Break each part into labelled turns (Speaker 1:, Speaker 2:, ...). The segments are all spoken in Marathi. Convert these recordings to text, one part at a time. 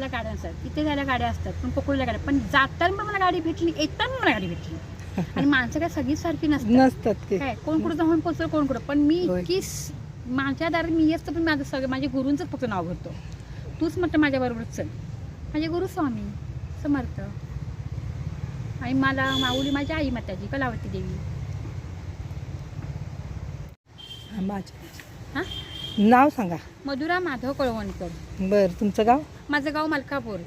Speaker 1: त्याला गाड्या असतात इथे जायला गाड्या असतात पण कोकळीला गाड्या. पण जाताना पण मला गाडी भेटली येताना मला गाडी भेटली. आणि माणसं काय सगळीच सारखी नसतात. काय कोण कुठं जाऊन पोचलं कोण कुठं. पण मी. इतकी माझ्या दारात मी असतं पण माझं सगळं माझ्या गुरूंचंच फक्त नाव घेतो तूच म्हटलं माझ्याबरोबर चल. माझे गुरु स्वामी समर्थ. आणि मला माऊली माझी आई माताजी कलावती देवी.
Speaker 2: हां? नाव सांगा.
Speaker 1: मधुरा माधव कळवणकर.
Speaker 2: बर तुमचं गाव?
Speaker 1: माझं गाव मलकापूर.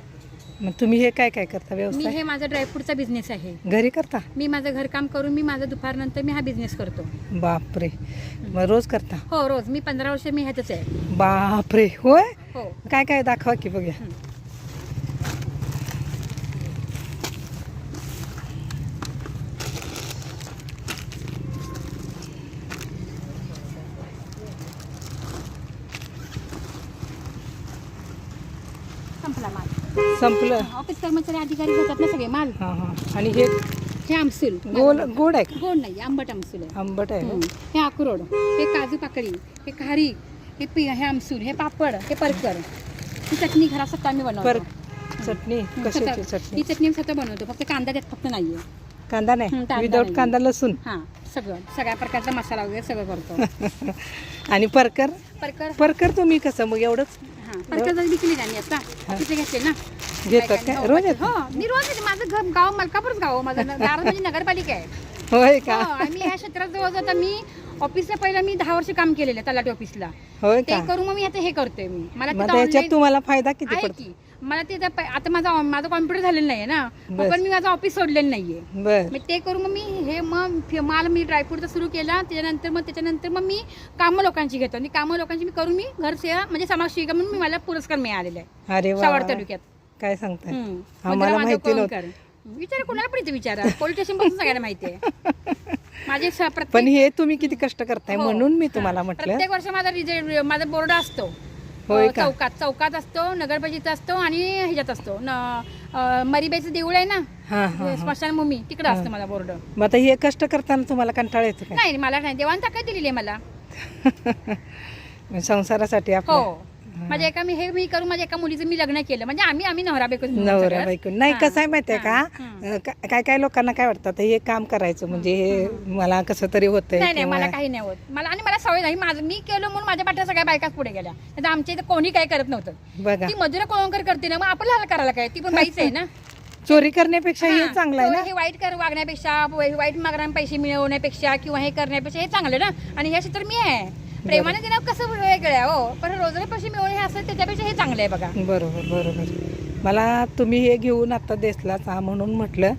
Speaker 2: मग तुम्ही हे काय काय करता?
Speaker 1: मी
Speaker 2: व्यवसाय?
Speaker 1: हे माझा ड्रायफ्रूटचा बिझनेस आहे.
Speaker 2: घरी करता?
Speaker 1: मी माझं घरकाम करून मी माझं दुपारनंतर मी हा बिझनेस करतो.
Speaker 2: बापरे. मग रोज करता?
Speaker 1: हो रोज. मी पंधरा वर्ष मी ह्यातच आहे.
Speaker 2: बापरे. होय?
Speaker 1: हो.
Speaker 2: काय काय दाखवा की बघूया.
Speaker 1: हं. संपला माल.
Speaker 2: संपलं.
Speaker 1: ऑफिस कर्मचारी अधिकारी घेतात ना सगळे माल.
Speaker 2: हा हा. आणि हे
Speaker 1: हे आमसूल.
Speaker 2: गोल गोड आहे का?
Speaker 1: गोड नाही आंबट आमसूल आहे.
Speaker 2: आंबट आहे
Speaker 1: हं. हे अक्रोड हे काजू पाकळी हे खारीक हे पि हे आमसूल हे पापड हे परकर. ही चटणी घरात स्वतः आम्ही
Speaker 2: पर
Speaker 1: बनवतो
Speaker 2: चटणी?
Speaker 1: हं,
Speaker 2: कशाची
Speaker 1: स्वतः-
Speaker 2: चटणी?
Speaker 1: ही चटणी आम्ही स्वतः बनवतो फक्त कांदा त्यात फक्त नाहीये.
Speaker 2: कांदा
Speaker 1: हं,
Speaker 2: नाही
Speaker 1: कांदा
Speaker 2: विदाऊट
Speaker 1: नाही.
Speaker 2: कांदा लसूण?
Speaker 1: हा सगळं. सगळ्या प्रकारचा मसाला वगैरे सगळं करतो.
Speaker 2: आणि परकर?
Speaker 1: परकर
Speaker 2: परकर तुम्ही कसं? मग एवढंच
Speaker 1: हा. विकली आता? तिथे घेतले ना.
Speaker 2: घेतात
Speaker 1: बायकांनी.
Speaker 2: काय
Speaker 1: हो,
Speaker 2: रोज येतात?
Speaker 1: हो मी रोज येते. माझं घर गाव मलकापूरच गाव आहे. माझं दारात माझी नगरपालिका आहे.
Speaker 2: होय
Speaker 1: हो,
Speaker 2: का
Speaker 1: आणि मी ह्या क्षेत्रात जवळ आता मी ऑफिसला पहिला मी दहा वर्ष काम केलेलं आहे तलाठी ऑफिसला.
Speaker 2: होय
Speaker 1: ते
Speaker 2: का?
Speaker 1: करून मग मी आता हे करतोय मी. मला
Speaker 2: मग
Speaker 1: online-
Speaker 2: तुम्हाला फायदा किती
Speaker 1: आहे
Speaker 2: पडतो?
Speaker 1: की? मला ते आता प- आता माझा माझं कॉम्प्युटर झालेलं नाहीये ना.
Speaker 2: बस.
Speaker 1: पण मी माझं ऑफिस सोडलेलं नाहीये.
Speaker 2: बर
Speaker 1: मग ते करून मग मी हे मग फि- माल मी ड्रायफ्रूटचा सुरू केला. त्याच्यानंतर मग त्याच्यानंतर मग मी कामं लोकांची घेतो. आणि कामं लोकांची मी करून मी घर सेवा म्हणजे समाजसेविका म्हणून मी मला पुरस्कार मिळालेला आहे.
Speaker 2: अरे वा.
Speaker 1: सावड तालुक्यात.
Speaker 2: काय सांगताय?
Speaker 1: हम्म.
Speaker 2: आम्हाला
Speaker 1: मधुरा माधव
Speaker 2: माहिती
Speaker 1: कळवणकर. विचारा कोणाला पण इथे विचारा. पोलीस स्टेशनपासून सगळ्यांना माहिती आहे. माझे स-
Speaker 2: पण हे तुम्ही किती कष्ट करताय
Speaker 1: हो.
Speaker 2: म्हणून मी
Speaker 1: हा.
Speaker 2: तुम्हाला म्हटलं.
Speaker 1: प्रत्येक वर्ष माझा रिजेक्ट माझा बोर्ड असतो.
Speaker 2: होय
Speaker 1: अ,
Speaker 2: का?
Speaker 1: चौकात चौकात असतो नगरपालिकेत असतो आणि ह्याच्यात असतो. न अ, मरीबाईचं देऊळ आहे ना?
Speaker 2: हा हा हा.
Speaker 1: स्मशानभूमी तिकडे असतं माझा बोर्ड.
Speaker 2: मग आता हे कष्ट करताना तुम्हाला कंटाळा येतो काय?
Speaker 1: नाही मला नाही. देवान ताकद दिलेली आहे मला.
Speaker 2: संसारासाठी
Speaker 1: हो.
Speaker 2: आपल्या
Speaker 1: माझ्या एका मी हे मी करून माझ्या एका मुलीचं मी लग्न केलं. म्हणजे आम्ही आम्ही नवरा बायको
Speaker 2: नवरा बायको नाही. कसं आहे माहितीये का.
Speaker 1: हम्म.
Speaker 2: अं, का- काय काय लोकांना काय वाटतं? हे काम करायचं म्हणजे हे मला कसं तरी होतंय
Speaker 1: नाही नाही मला
Speaker 2: किंवा
Speaker 1: काही नाही होत. मला आणि मला सवय नाही माझं मी केलं म्हणून माझ्या पाठ्या सगळ्या बायकाच पुढे गेल्या. नाही आमच्या इथं कोणी काही करत नव्हतं.
Speaker 2: बघा.
Speaker 1: ती मधुरा कोळवंकर करते ना मग आपल्याला करायला काय? ती पण बाईच आहे ना.
Speaker 2: चोरी करण्यापेक्षा हे
Speaker 1: हा.
Speaker 2: चांगलं आहे
Speaker 1: तो
Speaker 2: ना?
Speaker 1: हे वाईट कर वागण्यापेक्षा वाई- वाईट मागण्या पैसे मिळवण्यापेक्षा किंवा हे करण्यापेक्षा हे चांगलं ना? आणि हे क्षेत्र मी आहे. प्रेमाने देणं कसं वेगळं आहे हो? पण रोजगार पैसे मिळवणे हे असं त्याच्यापेक्षा हे चांगलं आहे बघा.
Speaker 2: बरोबर बरोबर. मला तुम्ही हे घेऊन आता देसलाच हा म्हणून म्हटलं.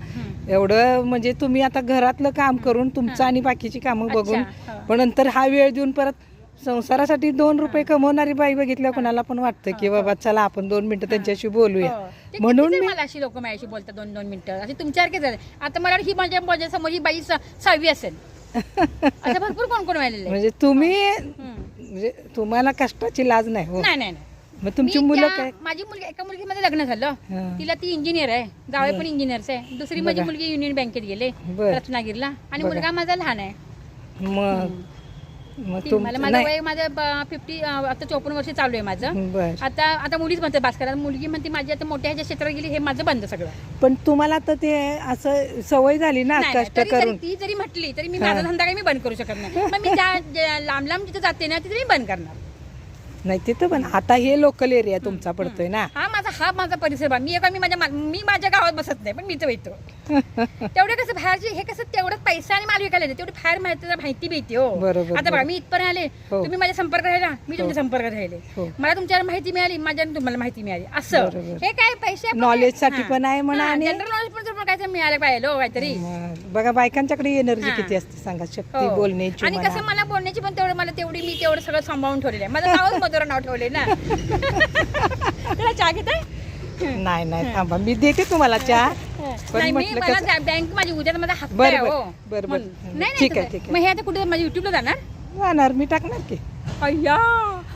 Speaker 2: एवढं म्हणजे तुम्ही आता घरातलं काम करून तुमचं आणि बाकीची कामं बघून.
Speaker 1: हा.
Speaker 2: पण नंतर हा वेळ देऊन परत संसारासाठी दोन रुपये कमवणारी बाई बघितल्या कोणाला पण वाटतं की बाबा चला आपण दोन मिनिटं त्यांच्याशी बोलूया.
Speaker 1: हो.
Speaker 2: म्हणून
Speaker 1: मला अशी लोक माझ्याशी बोलतात दोन दोन मिनिटं. असे तुमच्यासारखेच झाले आता मला ही माझ्या माझ्यासमोर ही बाई सहावी असेल. असं भरपूर कोण कोण
Speaker 2: म्हणजे तुम्ही
Speaker 1: हम्म.
Speaker 2: म्हणजे तुम्हाला कष्टाची लाज नाही हो.
Speaker 1: नाही नाही नाही.
Speaker 2: मग तुमची
Speaker 1: मी
Speaker 2: मुलं
Speaker 1: त्या-
Speaker 2: काय?
Speaker 1: माझी मुलगी एका मुलगी लग्न झालं.
Speaker 2: हा.
Speaker 1: तिला ती इंजिनियर आहे. जावळे पण इंजिनियरच आहे. दुसरी माझी
Speaker 2: बघा.
Speaker 1: मुलगी युनियन बँकेत गेले
Speaker 2: बर.
Speaker 1: रत्नागिरीला. आणि
Speaker 2: बघा.
Speaker 1: मुलगा माझा लहान आहे.
Speaker 2: मग? मग
Speaker 1: ती-
Speaker 2: तुम
Speaker 1: मला माझं
Speaker 2: नाही.
Speaker 1: वय माझं फिफ्टी आता चोपन्न वर्ष चालू आहे माझं.
Speaker 2: बर.
Speaker 1: आता आता मुलीच म्हणते भास्कर मुलगी म्हणते माझी आता मोठ्या ह्याच्या क्षेत्रात गेली हे माझं बंद सगळं.
Speaker 2: पण तुम्हाला तर ते असं सवय झाली ना
Speaker 1: नाही, नाही,
Speaker 2: कष्ट
Speaker 1: तरी- तरी
Speaker 2: करून?
Speaker 1: ती जरी म्हटली तरी मी
Speaker 2: हा.
Speaker 1: माझा धंदा काही मी बंद करू शकत नाही. मग मी ज्या लांब लांब जिथे जाते ना तिथे मी बंद करणार.
Speaker 2: नाही तिथं पण. आता हे लोकल एरिया तुमचा पडतोय ना.
Speaker 1: हा माझा हा माझा परिसर बा मी एका मी माझ्या मा- माझ्या गावात बसत नाही पण मी तर येतो तेवढे कसं बाहेरचे हे कसं तेवढंच पैसा आणि माल विकायला येते तेवढी बाहेर माहिती माहिती भेटते हो आता बघा
Speaker 2: बरोबर.
Speaker 1: मी इथपर्यंत आले
Speaker 2: हो.
Speaker 1: तुम्ही माझ्या संपर्क राहिला मी तुमच्या संपर्कात राहिले
Speaker 2: हो.
Speaker 1: मला तुमच्यावर माहिती मिळाली माझ्या तुम्हाला माहिती मिळाली असं. हे काय पैसे
Speaker 2: Knowledge साठी
Speaker 1: हा.
Speaker 2: पण आहे म्हणा
Speaker 1: हा,
Speaker 2: आणि-
Speaker 1: जनरल नॉलेज पण तुम्हाला काहीतरी मिळालं पाहिजे हो काहीतरी
Speaker 2: बघा बायकांच्याकडे एनर्जी
Speaker 1: हा.
Speaker 2: किती असते सांगा शक्ती
Speaker 1: हो.
Speaker 2: बोलण्याची
Speaker 1: आणि. कसं मला बोलण्याची पण तेवढं मला तेवढी मी तेवढं सगळं सांभाळून ठेवलेलं आहे माझं नावच मधुरा नाव ठेवले ना तुला चहा
Speaker 2: नाही नाही थांबा. मी देते तुम्हाला चहा. पण
Speaker 1: नाही मी
Speaker 2: म्हटलं
Speaker 1: मला
Speaker 2: कसं-
Speaker 1: जा- बँक माझी उद्या माझा हप्ता
Speaker 2: बरं,
Speaker 1: आहे
Speaker 2: बरं,
Speaker 1: हो.
Speaker 2: बरं, बरं.
Speaker 1: म्हणून. नाही नाही
Speaker 2: ठीक आहे,
Speaker 1: तसं-
Speaker 2: ठीक आहे.
Speaker 1: मग हे आता कुठे माझ्या युट्यूबला जाणार?
Speaker 2: जाणार मी टाकणार की.
Speaker 1: अय्या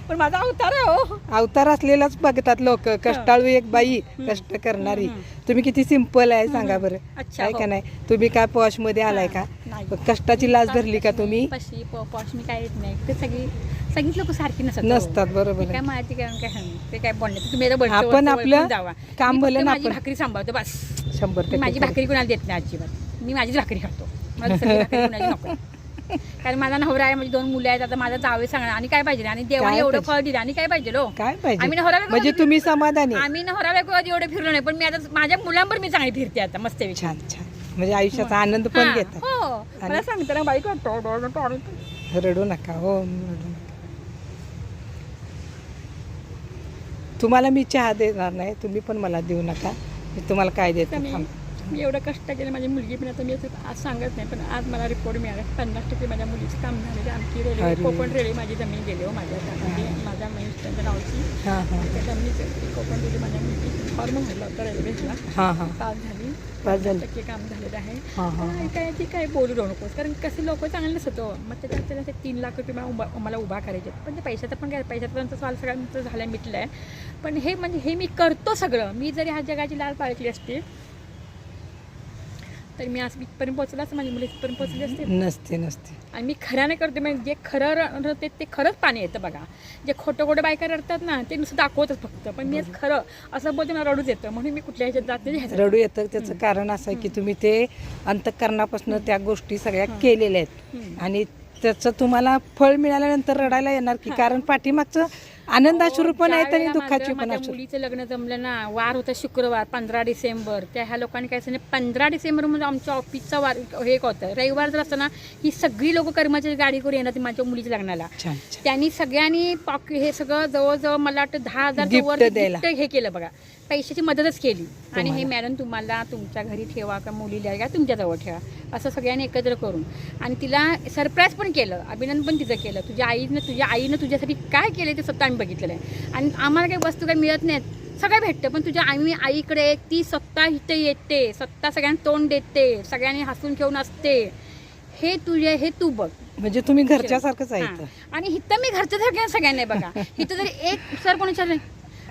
Speaker 1: पण माझा अवतार आहे हो.
Speaker 2: अवतार असलेलाच बघतात लोक. कष्टाळू एक बाई कष्ट करणारी. तुम्ही किती सिंपल आहे सांगा बरं.
Speaker 1: अच्छा,
Speaker 2: काय
Speaker 1: हो.
Speaker 2: का नाही? तुम्ही काय पॉशमध्ये आलाय का?
Speaker 1: नाही.
Speaker 2: कष्टाची लाज धरली का तुम्ही?
Speaker 1: पॉश मी काय येत नाही. ते सगळी सगळीच लोक सारखी नसतात.
Speaker 2: नसतात बरोबर
Speaker 1: काय. माहिती काय काय ते काय बोलण्याचं तुम्ही आता
Speaker 2: आपण
Speaker 1: वरचं
Speaker 2: आपलं
Speaker 1: जावा.
Speaker 2: काम
Speaker 1: मी फक्त
Speaker 2: भलं ना
Speaker 1: माझी
Speaker 2: आपण.
Speaker 1: भाकरी सांभाळतो बस.
Speaker 2: शंभर
Speaker 1: मी
Speaker 2: टक्के.
Speaker 1: माझी भाकरी कुणाला देत नाही अजिबात. मी माझीच भाकरी खातो. मला दुसरी भाकरी कुणाची नको. कारण माझा नवरा आहे माझी दोन मुलं आहेत आता माझा जावे सांगणार. आणि काय पाहिजे? आणि देवाने
Speaker 2: काय
Speaker 1: एवढं
Speaker 2: पाहिजे?
Speaker 1: फळ दिलं आणि काय पाहिजे लो?
Speaker 2: काय
Speaker 1: आम्ही
Speaker 2: पाहिजे
Speaker 1: नवरा बायको
Speaker 2: म्हणजे
Speaker 1: कधी-
Speaker 2: तुम्ही समाधानी
Speaker 1: आम्ही नवरा बायको कधी एवढे फिरलो नाही पण मी आता माझ्या मुलांवर मी चांगली फिरते आता मस्त
Speaker 2: छान छान. म्हणजे आयुष्याचा आनंद पण घेतात.
Speaker 1: हो.
Speaker 2: आणि-
Speaker 1: मला सांगतो ना बाईक
Speaker 2: रडू नका हो रडू नका. तुम्हाला मी चहा देणार नाही तुम्ही पण मला देऊ नका मी तुम्हाला काय देतो थांब.
Speaker 1: मी एवढं कष्ट केलं माझी मुलगी पण आता मी असं आज सांगत नाही पण आज मला रिपोर्ट मिळाला. पन्नास टक्के माझ्या मुलीचं काम झालेलं. आमची रेल्वे. कोकण रेल्वे माझी जमीन गेली हो माझ्या म्हणजे माझ्या मिस्टरच्या नावची
Speaker 2: हां हां.
Speaker 1: त्या जमिनीचं कोकण रेल्वे माझ्या मुलगी फॉर्म भरला होता रेल्वेला
Speaker 2: हां हां.
Speaker 1: पास झाली.
Speaker 2: झाली.
Speaker 1: टक्के काम झालेलं आहे.
Speaker 2: हां हां
Speaker 1: काय ती काय बोलू नकोस. कारण कसे लोक चांगले नसतो मग त्याच्यात त्याला ते तीन लाख रुपये मला उभा मला उभा करायचे. पण ते पैशाचं पण काय पैशापर्यंत सवाल सगळ्यांचं झालं मिटलं आहे पण हे म्हणजे हे मी करतो सगळं. मी जरी ह्या जगाची लाल पाळकली असते तर मी आज इथपर्यंत पोहोचला असं माझी मुली इथपर्यंत पोहोचली असते
Speaker 2: नसते नसते.
Speaker 1: आणि मी खऱ्याने करते म्हणजे जे खरं रडते ते खरंच पाणी येतं बघा. जे खोटं खोटं बायका रडतात ना ते नुसतं दाखवतच फक्त. पण मी आज खरं असं बोलते मला रडूच येतं. म्हणून मी कुठल्या ह्याच्यात जाते ह्याच्यात
Speaker 2: रडू येतं त्याचं कारण असं आहे की तुम्ही ते अंतकरणापासून त्या गोष्टी सगळ्या केलेल्या आहेत.
Speaker 1: हम्म.
Speaker 2: आणि त्याचं तुम्हाला फळ मिळाल्यानंतर रडायला येणार की कारण पाठीमागचं आनंदाश्रू पण आहेत आणि दुःखाची पण
Speaker 1: माझ्या
Speaker 2: अश्रू
Speaker 1: मुलीचं लग्न जमलं ना वार होता शुक्रवार पंधरा डिसेंबर. त्या ह्या लोकांनी काय सांगितलं पंधरा डिसेंबर म्हणजे आमच्या ऑफिसचा वार हे एक होतं. रविवार जर असतं ना ही सगळी लोक कर्मचारी गाडी करून येणार ती माझ्या मुलीच्या लग्नाला.
Speaker 2: छान छान.
Speaker 1: त्यांनी सगळ्यांनी पॉक हे सगळं जवळजवळ मला वाटतं दहा हजार
Speaker 2: Gift
Speaker 1: वर
Speaker 2: द्यायला.
Speaker 1: gift हे केलं बघा. पैशाची मदतच केली. आणि हे. मॅडम तुम्हाला तुमच्या घरी ठेवा का मुलीला का तुमच्याजवळ ठेवा. असं सगळ्यांनी एकत्र करून. आणि तिला सरप्राईज पण केलं अभिनंदन पण तिचं केलं. तुझ्या आईनं तुझ्या आईनं तुझ्यासाठी काय केलं ते स्वतः आम्ही बघितलेलं आहे. आणि आम्हाला काही वस्तू काही मिळत नाहीत. सगळं भेटतं पण तुझ्या आम्ही आईकडे ती स्वतः इथे येते. स्वतः सगळ्यांना तोंड देते. सगळ्यांनी हसून खेळून असते. हे तुझे हे तू बघ.
Speaker 2: म्हणजे तुम्ही घरच्यासारखंच आहे.
Speaker 1: आणि इथं मी घरच्या सगळ्यांना बघा. इथं जरी एक सर कोणी विचारलं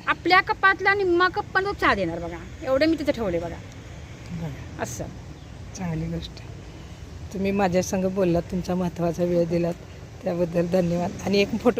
Speaker 1: आपल्या कपातला निम्मा कप पण तो चहा देणार बघा. एवढं मी तिथं ठेवले बघा. असं.
Speaker 2: चांगली गोष्ट. तुम्ही माझ्या संग बोललात तुमचा महत्त्वाचा वेळ दिलात त्याबद्दल धन्यवाद. आणि एक फोटो